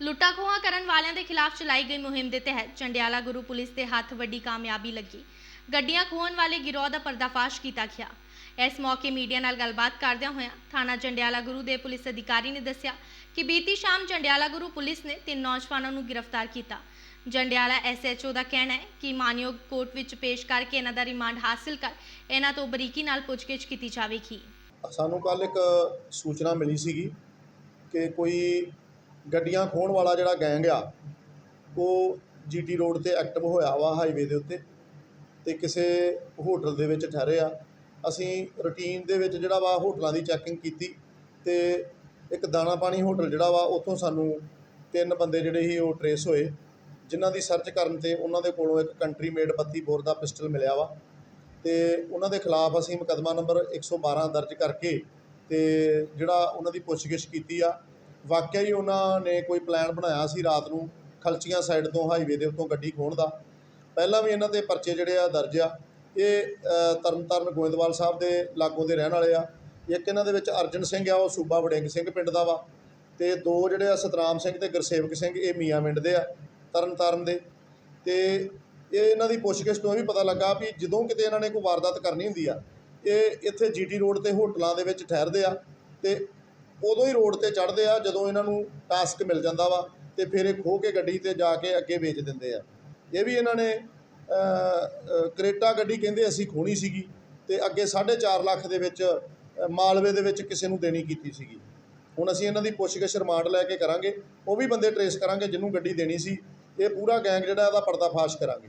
ਲੁੱਟਾਂ ਖੋਹਾਂ ਕਰਨ ਵਾਲਿਆਂ ਦੇ ਖਿਲਾਫ ਚਲਾਈ ਗਈ ਮੁਹਿੰਮ ਦੇ ਤਹਿਤ ਚੰਡਿਆਲਾ ਗੁਰੂ ਪੁਲਿਸ ਦੇ ਹੱਥ ਵੱਡੀ ਕਾਮਯਾਬੀ ਲੱਗੀ। ਗੱਡੀਆਂ ਖੋਹਣ ਵਾਲੇ ਗਿਰੋਹ ਦਾ ਪਰਦਾਫਾਸ਼ ਕੀਤਾ ਗਿਆ। ਇਸ ਮੌਕੇ ਮੀਡੀਆ ਨਾਲ ਗੱਲਬਾਤ ਕਰਦਿਆਂ ਹੋਇਆਂ ਥਾਣਾ ਜੰਡਿਆਲਾ ਗੁਰੂ ਦੇ ਪੁਲਿਸ ਅਧਿਕਾਰੀ ਨੇ ਦੱਸਿਆ ਕਿ ਬੀਤੀ ਸ਼ਾਮ ਜੰਡਿਆਲਾ ਗੁਰੂ ਪੁਲਿਸ ਨੇ ਤਿੰਨ ਨੌਜਵਾਨਾਂ ਨੂੰ ਗ੍ਰਿਫਤਾਰ ਕੀਤਾ। ਜੰਡਿਆਲਾ ਐਸਐਚਓ ਦਾ ਕਹਿਣਾ ਹੈ ਕਿ ਮਾਨਯੋਗ ਕੋਰਟ ਵਿੱਚ ਪੇਸ਼ ਕਰਕੇ ਇਹਨਾਂ ਦਾ ਰਿਮਾਂਡ ਹਾਸਲ ਕਰ ਇਹਨਾਂ ਤੋਂ ਬਰੀਕੀ ਨਾਲ ਪੁੱਛਗਿੱਛ ਕੀਤੀ ਜਾਵੇਗੀ। ਸਾਨੂੰ ਕੱਲ ਇੱਕ ਸੂਚਨਾ ਮਿਲੀ ਸੀਗੀ ਕਿ ਕੋਈ ਗੱਡੀਆਂ ਖੋਹਣ ਵਾਲਾ ਜਿਹੜਾ ਗੈਂਗ ਆ, ਉਹ ਜੀਟੀ ਰੋਡ ਤੇ ਐਕਟਿਵ ਹੋਇਆ ਵਾ ਹਾਈਵੇ ਦੇ ਉੱਤੇ ਅਤੇ ਕਿਸੇ ਹੋਟਲ ਦੇ ਵਿੱਚ ਠਹਿਰੇ ਆ। ਅਸੀਂ ਰੂਟੀਨ ਦੇ ਵਿੱਚ ਜਿਹੜਾ ਵਾ ਹੋਟਲਾਂ ਦੀ ਚੈਕਿੰਗ ਕੀਤੀ ਅਤੇ ਇੱਕ ਦਾਣਾ ਪਾਣੀ ਹੋਟਲ ਜਿਹੜਾ ਵਾ, ਉੱਥੋਂ ਸਾਨੂੰ ਤਿੰਨ ਬੰਦੇ ਜਿਹੜੇ ਸੀ ਉਹ ਟਰੇਸ ਹੋਏ, ਜਿਨ੍ਹਾਂ ਦੀ ਸਰਚ ਕਰਨ ਤੇ ਉਹਨਾਂ ਦੇ ਕੋਲੋਂ ਇੱਕ ਕੰਟਰੀ ਮੇਡ 32 ਬੋਰ ਦਾ ਪਿਸਟਲ ਮਿਲਿਆ ਵਾ ਤੇ ਉਹਨਾਂ ਦੇ ਖਿਲਾਫ ਅਸੀਂ ਮੁਕੱਦਮਾ ਨੰਬਰ 112 ਦਰਜ ਕਰਕੇ ਤੇ ਜਿਹੜਾ ਉਹਨਾਂ ਦੀ ਪੁੱਛਗਿੱਛ ਕੀਤੀ ਆ ਵਾਕਿਆ ਹੀ ਉਹਨਾਂ ਨੇ ਕੋਈ ਪਲਾਨ ਬਣਾਇਆ ਸੀ ਰਾਤ ਨੂੰ ਖਲਚੀਆਂ ਸਾਈਡ ਤੋਂ ਹਾਈਵੇ ਦੇ ਉੱਤੋਂ ਗੱਡੀ ਖੋਹਣ ਦਾ। ਪਹਿਲਾਂ ਵੀ ਇਹਨਾਂ ਦੇ ਪਰਚੇ ਜਿਹੜੇ ਆ ਦਰਜ ਆ। ਇਹ ਤਰਨਤਾਰਨ ਗੋਇੰਦਵਾਲ ਸਾਹਿਬ ਦੇ ਲਾਗੋਂ ਦੇ ਰਹਿਣ ਵਾਲੇ ਆ। ਇੱਕ ਇਹਨਾਂ ਦੇ ਵਿੱਚ ਅਰਜਨ ਸਿੰਘ ਆ, ਉਹ ਸੂਬਾ ਵੜਿੰਗ ਸਿੰਘ ਪਿੰਡ ਦਾ ਵਾ। ਤੇ ਦੋ ਜਿਹੜੇ ਆ ਸਤਰਾਮ ਸਿੰਘ ਤੇ ਗੁਰਸੇਵਕ ਸਿੰਘ, ਇਹ ਮੀਆਂ ਮਿੰਡ ਦੇ ਆ, ਤਰਨਤਾਰਨ ਦੇ। ਤੇ ਇਹ ਇਹਨਾਂ ਦੀ ਪੁੱਛਗਿੱਛ ਤੋਂ ਇਹ ਵੀ ਪਤਾ ਲੱਗਾ ਵੀ ਜਦੋਂ ਕਿਤੇ ਇਹਨਾਂ ਨੇ ਕੋਈ ਵਾਰਦਾਤ ਕਰਨੀ ਹੁੰਦੀ ਆ, ਇਹ ਇੱਥੇ ਜੀਟੀ ਰੋਡ ਤੇ ਹੋਟਲਾਂ ਦੇ ਵਿੱਚ ਠਹਿਰਦੇ ਆ। ਤੇ ਉਦੋਂ ਹੀ ਰੋਡ ਤੇ ਚੜ੍ਹਦੇ ਆ, ਜਦੋਂ ਇਹਨਾਂ ਨੂੰ ਟਾਸਕ ਮਿਲ ਜਾਂਦਾ ਵਾ ਤੇ ਫਿਰ ਇਹ ਖੋ ਕੇ ਗੱਡੀ ਤੇ ਜਾ ਕੇ ਅੱਗੇ ਵੇਚ ਦਿੰਦੇ ਆ। ਇਹ ਵੀ ਇਹਨਾਂ ਨੇ ਕਰੇਟਾ ਗੱਡੀ ਕਹਿੰਦੇ ਅਸੀਂ ਖੋਣੀ ਸੀਗੀ ਤੇ ਅੱਗੇ 4.5 ਲੱਖ ਦੇ ਵਿੱਚ ਮਾਲਵੇ ਦੇ ਵਿੱਚ ਕਿਸੇ ਨੂੰ ਦੇਣੀ ਕੀਤੀ ਸੀਗੀ। ਹੁਣ ਅਸੀਂ ਇਹਨਾਂ ਦੀ ਪੁੱਛਗਿੱਛ ਰਿਮਾਂਡ ਲੈ ਕੇ ਕਰਾਂਗੇ, ਉਹ ਵੀ ਬੰਦੇ ਟਰੇਸ ਕਰਾਂਗੇ ਜਿਹਨੂੰ ਗੱਡੀ ਦੇਣੀ ਸੀ, ਇਹ ਪੂਰਾ ਗੈਂਗ ਜਿਹੜਾ ਇਹਦਾ ਪਰਦਾਫਾਸ਼ ਕਰਾਂਗੇ।